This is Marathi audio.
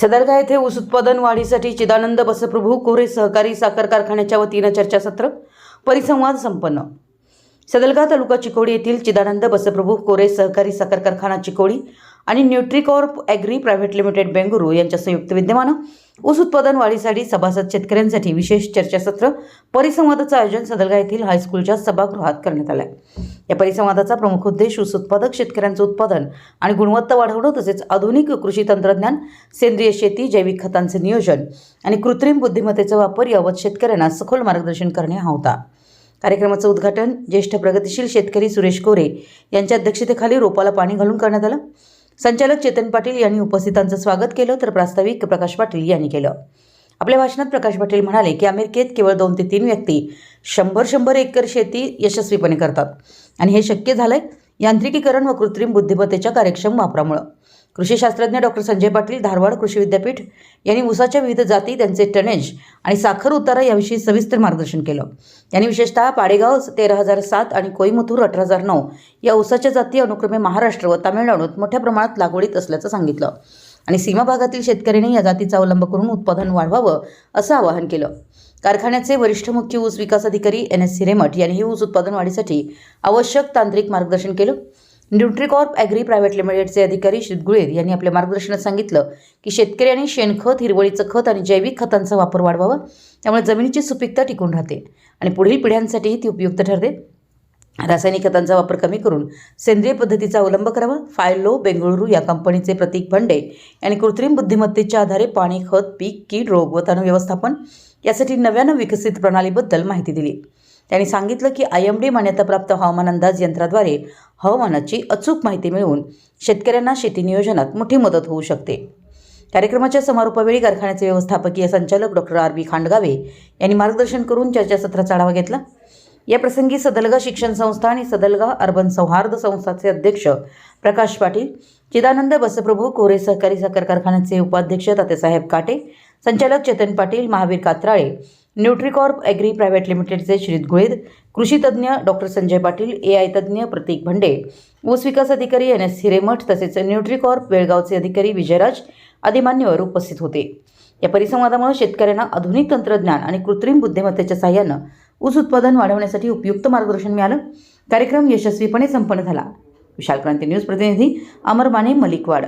सदरगा येथे ऊस उत्पादन वाढीसाठी चिदानंद बसप्रभू कोरे सहकारी साखर कारखान्याच्या वतीनं चर्चासत्र परिसंवाद संपन्न. सदलगा तालुका चिकोडी येथील चिदानंद बसप्रभू कोरे सहकारी साखर कारखाना चिकोडी आणि Nutricorp agri private limited Bengaluru यांच्या संयुक्त विद्यमानं ऊस उत्पादन वाढीसाठी सभासद शेतकऱ्यांसाठी विशेष चर्चासत्र परिसंवादाचं आयोजन सदलगा येथील हायस्कूलच्या सभागृहात करण्यात आलं आहे या परिसंवादाचा प्रमुख उद्देश ऊस उत्पादक शेतकऱ्यांचं उत्पादन आणि गुणवत्ता वाढवणं तसेच आधुनिक कृषी तंत्रज्ञान सेंद्रिय शेती जैविक खतांचे नियोजन आणि कृत्रिम बुद्धिमत्तेचा वापर याबाबत शेतकऱ्यांना सखोल मार्गदर्शन करणे हा होता. कार्यक्रमाचं उद्घाटन ज्येष्ठ प्रगतिशील शेतकरी सुरेश कोरे यांच्या अध्यक्षतेखाली रोपाला पाणी घालून करण्यात आलं. संचालक चेतन पाटील यांनी उपस्थितांचं स्वागत केलं तर प्रास्ताविक प्रकाश पाटील यांनी केलं. आपल्या भाषणात प्रकाश पाटील म्हणाले की अमेरिकेत केवळ दोन ते तीन व्यक्ती शंभर शंभर एकर शेती यशस्वीपणे करतात. आणि हे शक्य झालंय यांत्रिकीकरण व कृत्रिम बुद्धिमत्तेच्या कार्यक्षम वापरामुळं. कृषी शास्त्रज्ञ डॉक्टर संजय पाटील धारवाड कृषी विद्यापीठ यांनी ऊसाच्या विविध जाती त्यांचे टनेज आणि साखर उतारा याविषयी सविस्तर मार्गदर्शन केलं. त्यांनी विशेषतः पाडेगाव तेरा हजार सात आणि कोईमथूर अठरा हजार नऊ या ऊसाच्या जाती अनुक्रमे महाराष्ट्र व तामिळनाडूत मोठ्या प्रमाणात लागवडीत असल्याचं सांगितलं आणि सीमा भागातील शेतकऱ्यांनी या जातीचा अवलंब करून उत्पादन वाढवावं असं आवाहन केलं. कारखान्याचे वरिष्ठ मुख्य ऊस विकास अधिकारी एन एस हिरेमठ यांनी ऊस उत्पादन वाढीसाठी आवश्यक तांत्रिक मार्गदर्शन केलं. न्यूट्रिकॉर्प ॲग्री प्रायव्हेट लिमिटेडचे अधिकारी शितगुळेर गुळेर यांनी आपल्या मार्गदर्शनात सांगितलं की शेतकऱ्यांनी शेणखत हिरवळीचं खत आणि जैविक खतांचा वापर वाढवावा त्यामुळे जमिनीची सुपीकता टिकून राहते आणि पुढील पिढ्यांसाठीही ती उपयुक्त ठरते. रासायनिक खतांचा वापर कमी करून सेंद्रिय पद्धतीचा अवलंब करावा. फायलो बेंगळुरू या कंपनीचे प्रतीक भंडे यांनी कृत्रिम बुद्धिमत्तेच्या आधारे पाणी खत पीक कीड रोग व तण व्यवस्थापन यासाठी नव्यानं विकसित प्रणालीबद्दल माहिती दिली. त्यांनी सांगितलं की आय एम डी मान्यताप्राप्त हवामान अंदाज यंत्राद्वारे हवामानाची अचूक माहिती मिळवून शेतकऱ्यांना शेती नियोजनात मोठी मदत होऊ शकते. कार्यक्रमाच्या समारोपावेळी कारखान्याचे व्यवस्थापकीय संचालक डॉक्टर आर. बी. खांडगावे यांनी मार्गदर्शन करून चर्चासत्राचा आढावा घेतला. या प्रसंगी सदलगा शिक्षण संस्था आणि सदलगा अर्बन सौहार्द संस्थाचे अध्यक्ष प्रकाश पाटील चिदानंद बसप्रभू कोरे सहकारी साखर कारखान्याचे उपाध्यक्ष तात्यासाहेब काटे संचालक Chetan Patil Mahavir Katrale Nutricorp agri private लिमिटेडचे श्रीत गुळेद कृषी तज्ज्ञ doctor Sanjay Patil A I तज्ज्ञ प्रतीक भंडे ऊस विकास अधिकारी एन एस हिरेमठ तसेच न्यूट्रिकॉर्प बेळगावचे अधिकारी विजयराज आदी मान्यवर उपस्थित होते. या परिसंवादामुळे शेतकऱ्यांना आधुनिक तंत्रज्ञान आणि कृत्रिम बुद्धिमत्तेच्या साहाय्यानं ऊस उत्पादन वाढवण्यासाठी उपयुक्त मार्गदर्शन मिळालं. कार्यक्रम यशस्वीपणे संपन्न झाला. विशाल क्रांती न्यूज प्रतिनिधी अमर माने मलिकवाड.